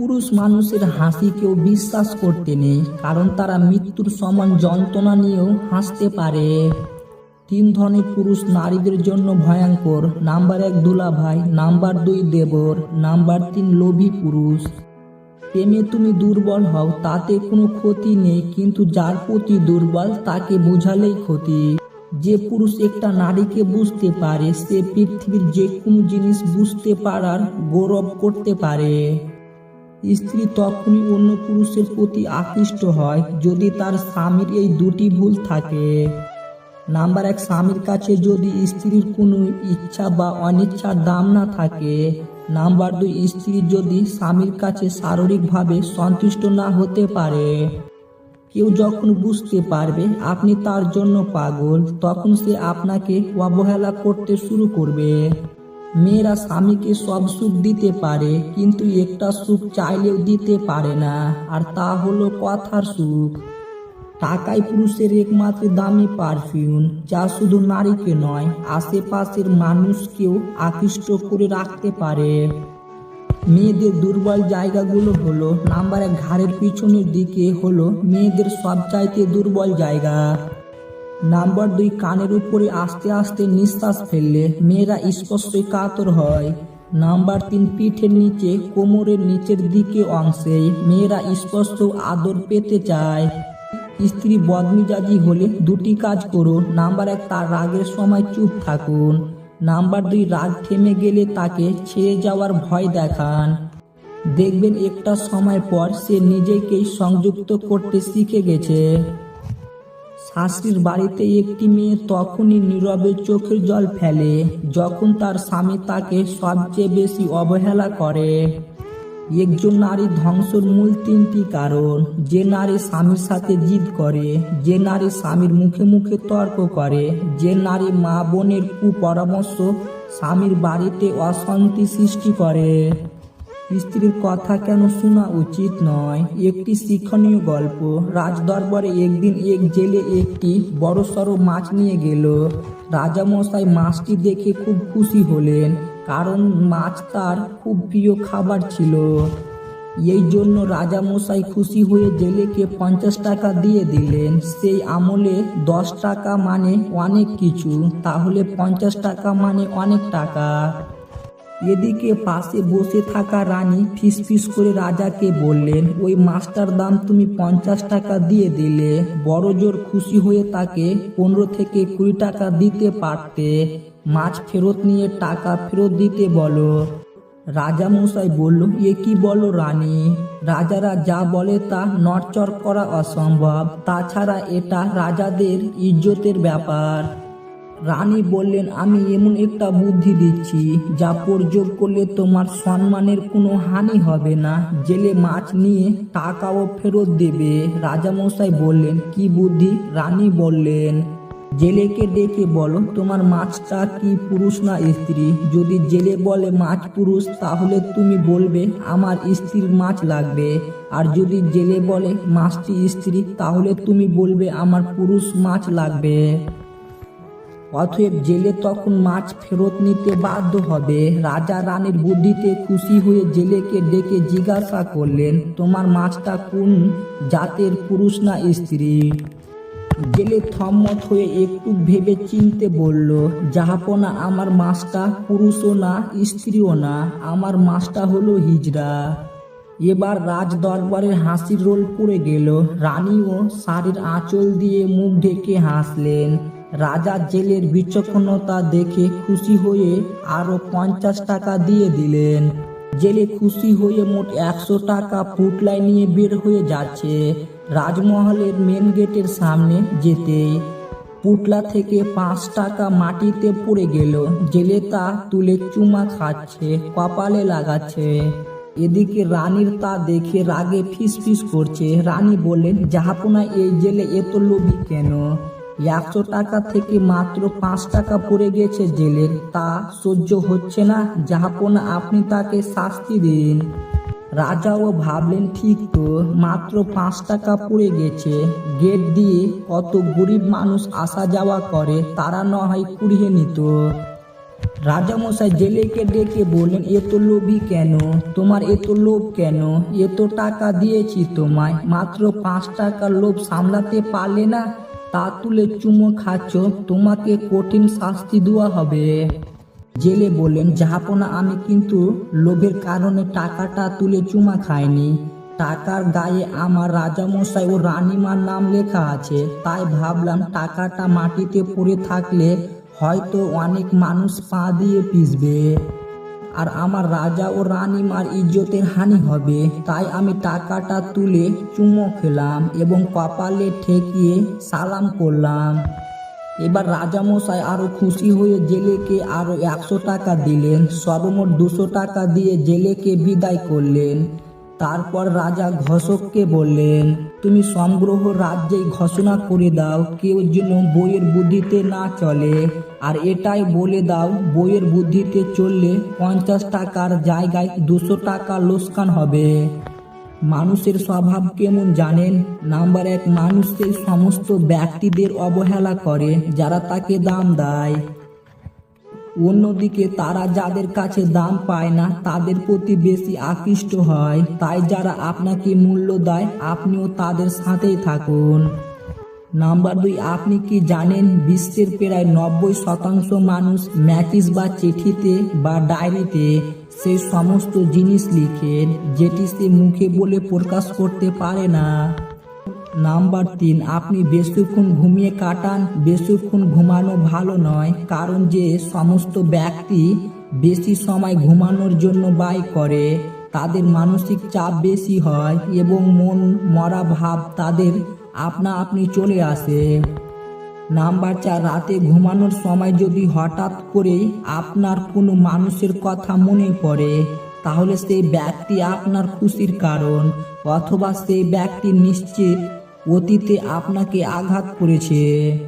পুরুষ মানুষের হাসি কেউ বিশ্বাস করতে নেই, কারণ তারা মৃত্যুর সমান যন্ত্রণা নিয়েও হাসতে পারে। তিন ধরনের পুরুষ নারীদের জন্য ভয়ঙ্কর। নাম্বার এক দুলাভাই, নাম্বার দুই দেবর, নাম্বার তিন লোভী পুরুষ। প্রেমে তুমি দুর্বল হও, তাতে কোনো ক্ষতি নেই, কিন্তু যার প্রতি দুর্বল তাকে বোঝালেই ক্ষতি। যে পুরুষ একটা নারীকে বুঝতে পারে, সে পৃথিবীর যে কোনো জিনিস বুঝতে পারার গৌরব করতে পারে। স্ত্রী তখনই অন্য পুরুষের প্রতি আকৃষ্ট হয় যদি তার স্বামীর এই দুটি ভুল থাকে। নাম্বার এক, স্বামীর কাছে যদি স্ত্রীর কোনো ইচ্ছা বা অনিচ্ছার দাম না থাকে। নাম্বার দুই, স্ত্রী যদি স্বামীর কাছে শারীরিকভাবে সন্তুষ্ট না হতে পারে। কেউ যখন বুঝতে পারবে আপনি তার জন্য পাগল, তখন সে আপনাকে অবহেলা করতে শুরু করবে। মেয়েরা স্বামীকে সব সুখ দিতে পারে, কিন্তু একটা সুখ চাইলেও দিতে পারে না, আর তা হলো কথার সুখ। টাকাই পুরুষের একমাত্র দামি পারফিউম যা শুধু নারীকে নয়, আশেপাশের মানুষকেও আকৃষ্ট করে রাখতে পারে। মেয়েদের দুর্বল জায়গাগুলো হলো, নাম্বার এক, ঘাড়ের পিছনের দিকে হলো, মেয়েদের সবচাইতে দুর্বল জায়গা। নাম্বার দুই কানের উপরে আস্তে আস্তে নিঃশ্বাস ফেললে মেয়েরা স্পষ্টই কাতর হয়। নাম্বার তিন পিঠের নিচে, কোমরের নিচের দিকে অংশে মেয়েরা স্পষ্ট আদর পেতে চায়। স্ত্রী বদমিজাজি হলে দুটি কাজ করুন। নাম্বার এক, তার রাগের সময় চুপ থাকুন। নাম্বার দুই, রাগ থেমে গেলে তাকে ছেড়ে যাওয়ার ভয় দেখান। দেখবেন একটা সময় পর সে নিজেকেই সংযুক্ত করতে শিখে গেছে। শাশুড়ির বাড়িতে একটি মেয়ে তখনই নীরবে চোখের জল ফেলে, যখন তার স্বামী তাকে সবচেয়ে বেশি অবহেলা করে। একজন নারী ধ্বংসর মূল তিনটি কারণ, যে নারী স্বামীর সাথে জিদ করে, যে নারী স্বামীর মুখে মুখে তর্ক করে, যে নারী মা বোনের কুপরামর্শ স্বামীর বাড়িতে অশান্তি সৃষ্টি করে। স্ত্রীর কথা কেন শোনা উচিত নয়? একটি শিক্ষণীয় গল্প। রাজদরবারে একদিন এক জেলে একটি বড় বড়সড় মাছ নিয়ে গেল। রাজামশাই মাছটি দেখে খুব খুশি হলেন, কারণ মাছ তার খুব প্রিয় খাবার ছিল। এই জন্য রাজামশাই খুশি হয়ে জেলেকে পঞ্চাশ টাকা দিয়ে দিলেন। সেই আমলে দশ টাকা মানে অনেক কিছু, তাহলে পঞ্চাশ টাকা মানে অনেক টাকা। এদিকে পাশে বসে থাকা রানী ফিস ফিস করে রাজাকে বললেন, ওই মাছটার দাম তুমি পঞ্চাশ টাকা দিয়ে দিলে। বড় জোর খুশি হয়ে তাকে পনেরো থেকে কুড়ি টাকা দিতে পারতে। মাছ ফেরত নিয়ে টাকা ফেরত দিতে বলো। রাজা মশাই বলল, এ কি বলো রানী? রাজারা যা বলে তা নড়চড় করা অসম্ভব। তাছাড়া এটা রাজাদের ইজ্জতের ব্যাপার। রানী বললেন, আমি এমন একটা বুদ্ধি দিচ্ছি, যা প্রয়োগ করলে তোমার সম্মানের কোনো হানি হবে না। জেলে মাছ নিয়ে টাকাও ফেরত দেবে। রাজামশাই বললেন, কি বুদ্ধি? রানী বললেন, জেলেকে ডেকে বলো, তোমার মাছটা কি পুরুষ না স্ত্রী? যদি জেলে বলে মাছ পুরুষ, তাহলে তুমি বলবে, আমার স্ত্রীর মাছ লাগবে। আর যদি জেলে বলে, মাছটি স্ত্রী, তাহলে তুমি বলবে, আমার পুরুষ মাছ লাগবে। অতএব জেলে তখন মাছ ফেরত নিতে বাধ্য হবে। রাজা রানীর বুদ্ধিতে খুশি হয়ে জেলেকে ডেকে জিজ্ঞাসা করলেন, তোমার মাছটা কোন জাতের পুরুষ না স্ত্রী? জেলে থম্মত হয়ে একটু ভেবে চিনতে বলল, জাহাপনা, আমার মাছটা পুরুষও না, স্ত্রীও না, আমার মাছটা হলো হিজড়া। এবার রাজ দরবারের হাসির রোল পড়ে গেল। রানীও শাড়ির আঁচল দিয়ে মুখ ঢেকে হাসলেন। রাজা জেলের বিচক্ষণতা দেখে খুশি হয়ে আরও পঞ্চাশ টাকা দিয়ে দিলেন। জেলে খুশি হয়ে মোট একশো টাকা পুটলায় নিয়ে বের হয়ে যাচ্ছে রাজমহলের মেন গেটের সামনে যেতে পুটলা থেকে পাঁচ টাকা মাটিতে পড়ে গেল। জেলে তা তুলে চুমা খাচ্ছে, কপালে লাগাচ্ছে। এদিকে রানীর তা দেখে রাগে ফিস ফিস করছে। রানী বললেন জাহাপনা এই জেলে এত লোভী কেন? একশো টাকা থেকে মাত্র পাঁচ টাকা পড়ে গেছে জেলের। তা সহ্য হচ্ছে না জাহাপনা আপনি তাকে শাস্তি দিন। রাজাও ভাবলেন, ঠিক তো, মাত্র পাঁচ টাকা পড়ে গেছে। গেট দিয়ে কত গরিব মানুষ আসা যাওয়া করে, তারা না হয় কুড়িয়ে নিত। রাজামশাই জেলেকে ডেকে বললেন এত লোভী কেন? তোমার এত লোভ কেন? এত টাকা দিয়েছি তোমায়। মাত্র পাঁচ টাকার লোভ সামলাতে পারলে না তা তুলে চুমো খাচ্ছ, তোমাকে কঠিন শাস্তি দেওয়া হবে। জেলে বললেন, জাহাপনা আমি কিন্তু লোভের কারণে টাকাটা তুলে চুমা খাইনি। টাকার গায়ে আমার রাজামশাই ও রানীমার নাম লেখা আছে। তাই ভাবলাম টাকাটা মাটিতে পড়ে থাকলে হয়তো অনেক মানুষ পা দিয়ে পিসবে। আর আমার রাজা ও রানীমার ইজ্জতের হানি হবে। তাই আমি টাকাটা তুলে চুমো খেলাম এবং কপালে ঠেকিয়ে সালাম করলাম। এবার রাজামশাই আরও খুশি হয়ে জেলেকে আরও একশো টাকা দিলেন, সর্বমোট দুশো টাকা দিয়ে জেলেকে বিদায় করলেন। তারপর রাজা ঘোষককে বললেন, তুমি সংগ্রহ রাজ্যেই ঘোষণা করে দাও, কেউ যেন বইয়ের বুদ্ধিতে না চলে। আর এটাই বলে দাও, বইয়ের বুদ্ধিতে চললে পঞ্চাশ টাকার জায়গায় দুশো টাকা লোসকান হবে। মানুষের স্বভাব কেমন জানেন? নাম্বার এক, মানুষ সেই সমস্ত ব্যক্তিদের অবহেলা করে যারা তাকে দাম দেয়। অন্যদিকে তারা যাদের কাছে দাম পায় না, তাদের প্রতি বেশি আকৃষ্ট হয়। তাই যারা আপনাকে মূল্য দেয়, আপনিও তাদের সাথেই থাকুন। নাম্বার দুই, আপনি কি জানেন বিশ্বের প্রায় নব্বই শতাংশ মানুষ ম্যাচিস বা চিঠিতে বা ডায়েরিতে সেই সমস্ত জিনিস লিখেন, যেটি সে মুখে বলে প্রকাশ করতে পারে না? নাম্বার তিন, আপনি বেশিক্ষণ ঘুমিয়ে কাটান, বেশিক্ষণ ঘুমানো ভালো নয়, কারণ যে সমস্ত ব্যক্তি বেশি সময় ঘুমানোর জন্য ব্যয় করে, তাদের মানসিক চাপ বেশি হয় এবং মন মরা ভাব তাদের আপনা আপনি চলে আসে। নাম্বার চার, রাতে ঘুমানোর সময় যদি হঠাৎ করে আপনার কোনো মানুষের কথা মনে পড়ে, তাহলে সেই ব্যক্তি আপনার খুশির কারণ, অথবা সেই ব্যক্তি নিশ্চিত অতীতে আপনাকে আঘাত করেছে।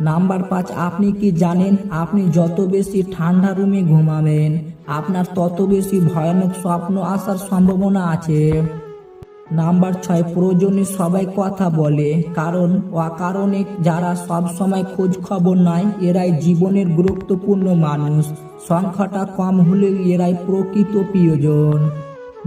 নাম্বার পাঁচ, আপনি কি জানেন আপনি যত বেশি ঠান্ডা রুমে ঘুমাবেন, আপনার তত বেশি ভয়ানক স্বপ্ন আসার সম্ভাবনা আছে। নাম্বার ছয়, প্রয়োজনে সবাই কথা বলে, কারণ অকারণে যারা সব সময় খোঁজ খবর নেয়, এরাই জীবনের গুরুত্বপূর্ণ মানুষ। সংখ্যাটা কম হলেও এরাই প্রকৃত প্রিয়জন।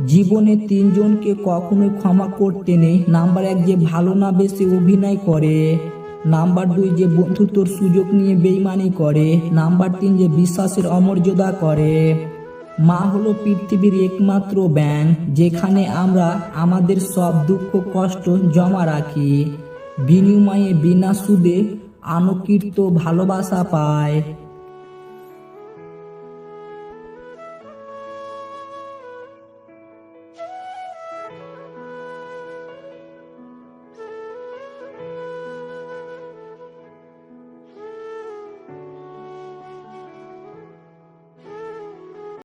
জীবনে তিনজনকে কখনোই ক্ষমা করতে নেই। নাম্বার এক যে ভালো না বেশি অভিনয় করে। নাম্বার দুই যে বন্ধুত্বর সুযোগ নিয়ে বেইমানি করে। নাম্বার তিন যে বিশ্বাসের অমর্যাদা করে। মা হলো পৃথিবীর একমাত্র ব্যাংক যেখানে আমরা আমাদের সব দুঃখ কষ্ট জমা রাখি। বিনিময়ে বিনা সুদে আনুকীর্ত ভালোবাসা পায়।